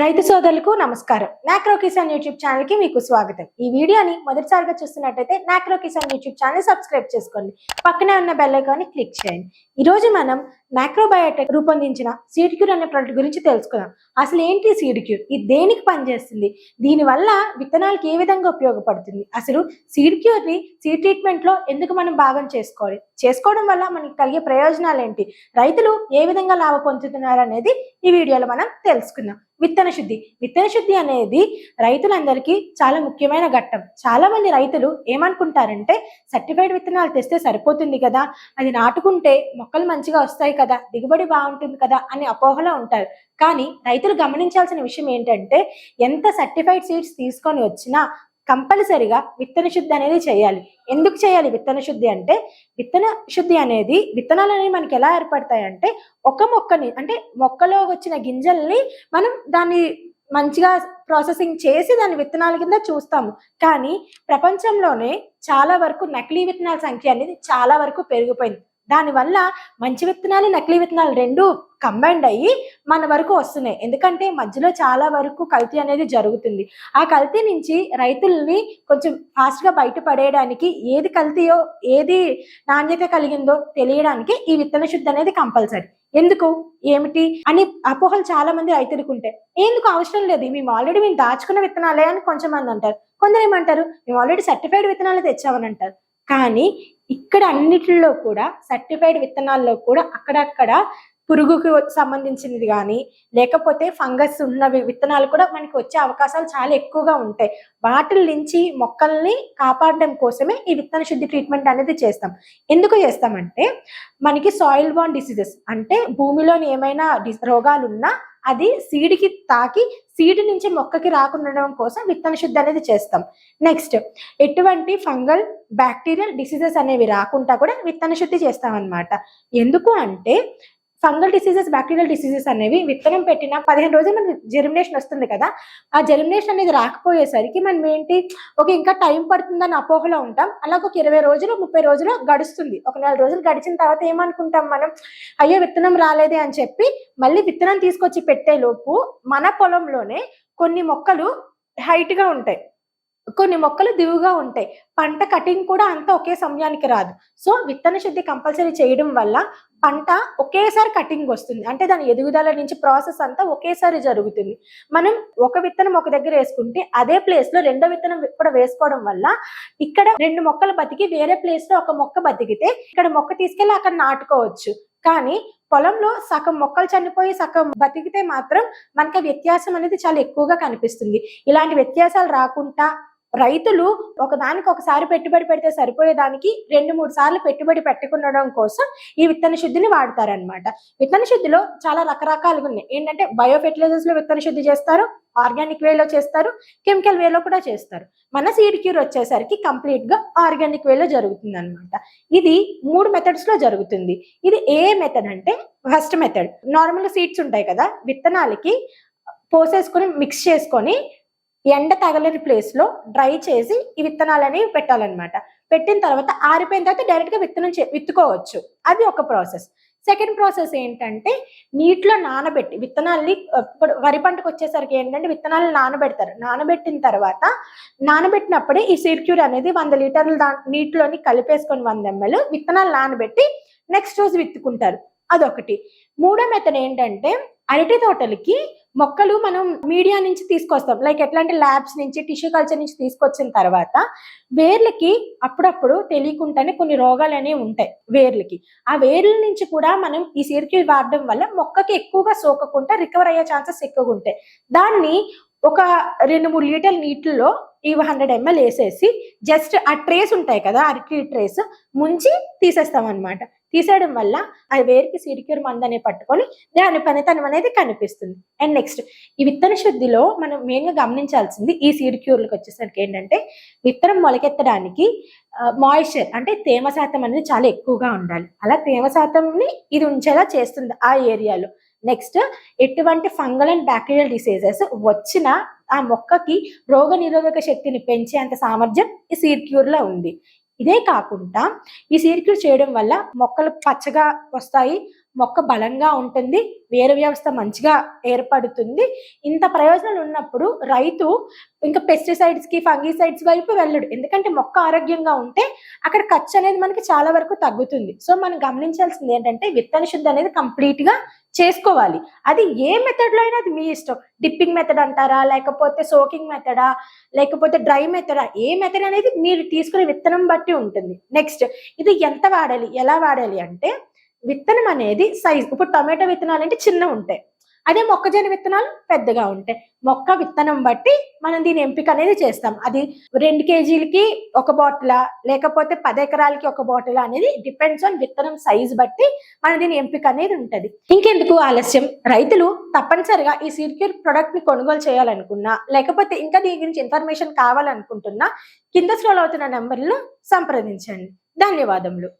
రైతు సోదరులకు నమస్కారం. నాక్రో కిసాన్ యూట్యూబ్ ఛానల్కి మీకు స్వాగతం. ఈ వీడియోని మొదటిసారిగా చూస్తున్నట్టయితే నాక్రో కిసాన్ యూట్యూబ్ ఛానల్ సబ్స్క్రైబ్ చేసుకోండి. పక్కనే ఉన్న బెల్ ఐకాన్ క్లిక్ చేయండి. ఈ రోజు మనం మైక్రోబయోటెక్ రూపొందించిన సీడ్ క్యూర్ అనే ప్రోడక్ట్ గురించి తెలుసుకుందాం. అసలు ఏంటి సీడ్ క్యూర్? ఇది దేనికి పనిచేస్తుంది? దీనివల్ల విత్తనాలకు ఏ విధంగా ఉపయోగపడుతుంది? అసలు సీడ్ క్యూర్ని సీడ్ ట్రీట్మెంట్లో ఎందుకు మనం భాగం చేసుకోవాలి? చేసుకోవడం వల్ల మనకి కలిగే ప్రయోజనాలు ఏంటి? రైతులు ఏ విధంగా లాభ పొందుతున్నారు అనేది ఈ వీడియోలో మనం తెలుసుకుందాం. విత్తన శుద్ధి. విత్తన శుద్ధి అనేది రైతులందరికీ చాలా ముఖ్యమైన ఘట్టం. చాలా మంది రైతులు ఏమనుకుంటారంటే సర్టిఫైడ్ విత్తనాలు తెస్తే సరిపోతుంది కదా? అది నాటుకుంటే మొక్కలు మంచిగా వస్తాయి కదా? దిగుబడి బాగుంటుంది కదా అని అపోహలో ఉంటారు. కానీ రైతులు గమనించాల్సిన విషయం ఏంటంటే ఎంత సర్టిఫైడ్ సీడ్స్ తీసుకొని వచ్చినా కంపల్సరిగా విత్తన శుద్ధి అనేది చేయాలి. ఎందుకు చేయాలి విత్తన శుద్ధి అంటే విత్తన శుద్ధి అనేది విత్తనాలు అనేవి మనకి ఎలా ఏర్పడతాయంటే ఒక మొక్కని అంటే మొక్కలో వచ్చిన గింజల్ని మనం దాన్ని మంచిగా ప్రాసెసింగ్ చేసి దాని విత్తనాల కింద చూస్తాము. కానీ ప్రపంచంలోనే చాలా వరకు నకిలీ విత్తనాల సంఖ్య అనేది చాలా వరకు పెరిగిపోయింది. దానివల్ల మంచి విత్తనాలు నకిలీ విత్తనాలు రెండు కంబైండ్ అయ్యి మన వరకు వస్తున్నాయి. ఎందుకంటే మధ్యలో చాలా వరకు కల్తీ అనేది జరుగుతుంది. ఆ కల్తీ నుంచి రైతుల్ని కొంచెం ఫాస్ట్గా బయటపడేయడానికి ఏది కల్తీయో ఏది నాణ్యత కలిగిందో తెలియడానికి ఈ విత్తన శుద్ధి అనేది కంపల్సరీ ఎందుకు? ఏమిటి? అని అపోహలు చాలా మంది రైతులకు ఉంటాయి ఎందుకు అవసరం లేదు? మేము ఆల్రెడీ మేము దాచుకున్న విత్తనాలే అని కొంచెం మంది అంటారు. కొందరు ఏమంటారు? మేము ఆల్రెడీ సర్టిఫైడ్ విత్తనాలు తెచ్చామని అంటారు. కానీ ఇక్కడ అన్నిటిలో కూడా సర్టిఫైడ్ విత్తనాల్లో కూడా అక్కడక్కడ పురుగుకు సంబంధించినది కానీ లేకపోతే ఫంగస్ ఉన్నవి విత్తనాలు కూడా మనకి వచ్చే అవకాశాలు చాలా ఎక్కువగా ఉంటాయి. వాటి నుంచి మొక్కల్ని కాపాడడం కోసమే ఈ విత్తన శుద్ధి ట్రీట్మెంట్ అనేది చేస్తాం. ఎందుకు చేస్తామంటే మనకి సాయిల్ బాన్ డిసీజెస్ అంటే భూమిలోని ఏమైనా రోగాలు ఉన్నా అది సీడ్కి తాకి సీడ్ నుంచి మొక్కకి రాకుండా ఉండడం కోసం విత్తన శుద్ధి అనేది చేస్తాం. నెక్స్ట్ ఎటువంటి ఫంగల్ బ్యాక్టీరియల్ డిసీజెస్ అనేవి రాకుండా కూడా విత్తన శుద్ధి చేస్తాం అన్నమాట ఎందుకు అంటే ఫంగల్ డిసీజెస్ బ్యాక్టీరియల్ డిసీజెస్ అనేవి విత్తనం పెట్టిన పదిహేను రోజులు మనకి జెర్మినేషన్ వస్తుంది కదా ఆ జెర్మినేషన్ అనేది రాకపోయేసరికి మనం ఏంటి ఒక ఇంకా టైం పడుతుందని అపోహలో ఉంటాం. అలా ఒక ఇరవై రోజులు ముప్పై రోజులు గడుస్తుంది. ఒక నెల రోజులు గడిచిన తర్వాత ఏమనుకుంటాం మనం? అయ్యో విత్తనం రాలేదే అని చెప్పి మళ్ళీ విత్తనం తీసుకొచ్చి పెట్టే లోపు మన పొలంలోనే కొన్ని మొక్కలు హైట్గా ఉంటాయి. కొన్ని మొక్కలు దివుగా ఉంటాయి. పంట కటింగ్ కూడా అంత ఒకే సమయానికి రాదు. సో విత్తన శుద్ధి కంపల్సరీ చేయడం వల్ల పంట ఒకేసారి కటింగ్ వస్తుంది. అంటే దాని ఎదుగుదల నుంచి ప్రాసెస్ అంతా ఒకేసారి జరుగుతుంది. మనం ఒక విత్తనం ఒక దగ్గర వేసుకుంటే అదే ప్లేస్లో రెండో విత్తనం కూడా వేసుకోవడం వల్ల ఇక్కడ రెండు మొక్కలు బతికి వేరే ప్లేస్లో ఒక మొక్క బతికితే ఇక్కడ మొక్క తీసుకెళ్ళి అక్కడ నాటుకోవచ్చు. కానీ పొలంలో సగం మొక్కలు చనిపోయి సగం బతికితే మాత్రం మనకి వ్యత్యాసం అనేది చాలా ఎక్కువగా కనిపిస్తుంది. ఇలాంటి వ్యత్యాసాలు రాకుండా రైతులు ఒకదానికి ఒకసారి పెట్టుబడి పెడితే సరిపోయేదానికి రెండు మూడు సార్లు పెట్టుబడి పెట్టుకుండడం కోసం ఈ విత్తన శుద్ధిని వాడతారనమాట విత్తన శుద్ధిలో చాలా రకరకాలుగా ఉన్నాయి. ఏంటంటే బయో ఫెర్టిలైజర్స్లో విత్తన శుద్ధి చేస్తారు ఆర్గానిక్ వేలో చేస్తారు కెమికల్ వేలో కూడా చేస్తారు. మన సీడ్ క్యూర్ వచ్చేసరికి కంప్లీట్గా ఆర్గానిక్ వేలో జరుగుతుంది అనమాట ఇది మూడు మెథడ్స్లో జరుగుతుంది. ఇది ఏ మెథడ్ అంటే ఫస్ట్ మెథడ్. నార్మల్ సీడ్స్ ఉంటాయి కదా విత్తనాలకి పోసేసుకొని మిక్స్ చేసుకొని ఎండ తగలని ప్లేస్లో డ్రై చేసి ఈ విత్తనాలు అనేవి పెట్టాలన్నమాట. పెట్టిన తర్వాత ఆరిపోయిన తర్వాత డైరెక్ట్గా విత్తనం విత్తుకోవచ్చు. అది ఒక ప్రాసెస్ సెకండ్ ప్రాసెస్ ఏంటంటే నీటిలో నానబెట్టి విత్తనాల్ని ఇప్పుడు వరి పంటకు వచ్చేసరికి ఏంటంటే విత్తనాలు నానబెడతారు. నానబెట్టిన తర్వాత నానబెట్టినప్పుడే ఈ సిర్క్యూర్ అనేది వంద లీటర్లు దా నీటిలోని కలిపేసుకొని వంద ఎంఎల్ విత్తనాలు నానబెట్టి నెక్స్ట్ రోజు విత్తుకుంటారు. అదొకటి. మూడో మెథడ్ ఏంటంటే అరటి తోటలకి మొక్కలు మనం మీడియా నుంచి తీసుకొస్తాం. లైక్ ఎట్లాంటి ల్యాబ్స్ నుంచి టిష్యూ కల్చర్ నుంచి తీసుకొచ్చిన తర్వాత వేర్లకి అప్పుడప్పుడు తెలియకుండానే కొన్ని రోగాలు అనేవి ఉంటాయి వేర్లకి. ఆ వేర్ల నుంచి కూడా మనం ఈ సీర్క్యూల్ వాడడం వల్ల మొక్కకి ఎక్కువగా సోకకుండా రికవర్ అయ్యే ఛాన్సెస్ ఎక్కువగా ఉంటాయి. దాన్ని ఒక రెండు మూడు లీటర్ నీటిలో ఈ హండ్రెడ్ ఎంఎల్ వేసేసి జస్ట్ ఆ ట్రేస్ ఉంటాయి కదా అరటి ట్రేస్ ముంచి తీసేస్తాం అనమాట తీసేయడం వల్ల అది వేరికి సిరిక్యూర్ మందనే పట్టుకొని దాని పనితనం అనేది కనిపిస్తుంది. అండ్ నెక్స్ట్ ఈ విత్తన శుద్ధిలో మనం మెయిన్గా గమనించాల్సింది ఈ సిరిక్యూర్లకు వచ్చేసరికి ఏంటంటే విత్తనం మొలకెత్తడానికి మాయిశ్చర్ అంటే తేమ శాతం అనేది చాలా ఎక్కువగా ఉండాలి. అలా తేమ శాతంని ఇది ఉంచేలా చేస్తుంది ఆ ఏరియాలో. నెక్స్ట్ ఎటువంటి ఫంగల్ అండ్ బ్యాక్టీరియల్ డిసీజెస్ వచ్చిన ఆ మొక్కకి రోగ నిరోధక శక్తిని పెంచేంత సామర్థ్యం ఈ సీర్క్యూర్లో లో ఉంది. ఇదే కాకుండా ఈ సీర్క్యూర్ చేయడం వల్ల మొక్కలు పచ్చగా వస్తాయి మొక్క బలంగా ఉంటుంది వేరు వ్యవస్థ మంచిగా ఏర్పడుతుంది. ఇంత ప్రయోజనాలు ఉన్నప్పుడు రైతు ఇంకా పెస్టిసైడ్స్కి ఫంగిసైడ్స్ వైపు వెళ్ళడు. ఎందుకంటే మొక్క ఆరోగ్యంగా ఉంటే అక్కడ ఖర్చు అనేది మనకి చాలా వరకు తగ్గుతుంది. సో మనం గమనించాల్సింది ఏంటంటే విత్తన శుద్ధి అనేది కంప్లీట్గా చేసుకోవాలి. అది ఏ మెథడ్లో అయినా అది మీ ఇష్టం. డిప్పింగ్ మెథడ్ అంటారా లేకపోతే సోకింగ్ మెథడా లేకపోతే డ్రై మెథడా ఏ మెథడ్ అనేది మీరు తీసుకునే విత్తనం బట్టి ఉంటుంది. నెక్స్ట్ ఇది ఎంత వాడాలి ఎలా వాడాలి అంటే విత్తనం అనేది సైజ్ ఇప్పుడు టొమాటో విత్తనాలు అంటే చిన్న ఉంటాయి. అదే మొక్కజొన్న విత్తనాలు పెద్దగా ఉంటాయి. మొక్క విత్తనం బట్టి మనం దీని ఎంపిక అనేది చేస్తాం. అది రెండు కేజీలకి ఒక బాటిలా లేకపోతే పది ఎకరాలకి ఒక బాటిల్ అనేది డిపెండ్స్ ఆన్ విత్తనం సైజ్ బట్టి మన దీని ఎంపిక అనేది ఉంటుంది. ఇంకెందుకు ఆలస్యం? రైతులు తప్పనిసరిగా ఈ సీడ్క్యూర్ ప్రొడక్ట్ని కొనుగోలు చేయాలనుకున్నా లేకపోతే ఇంకా దీని గురించి ఇన్ఫర్మేషన్ కావాలనుకుంటున్నా కింద స్క్రోల్ అవుతున్న నెంబర్లను సంప్రదించండి. ధన్యవాదములు.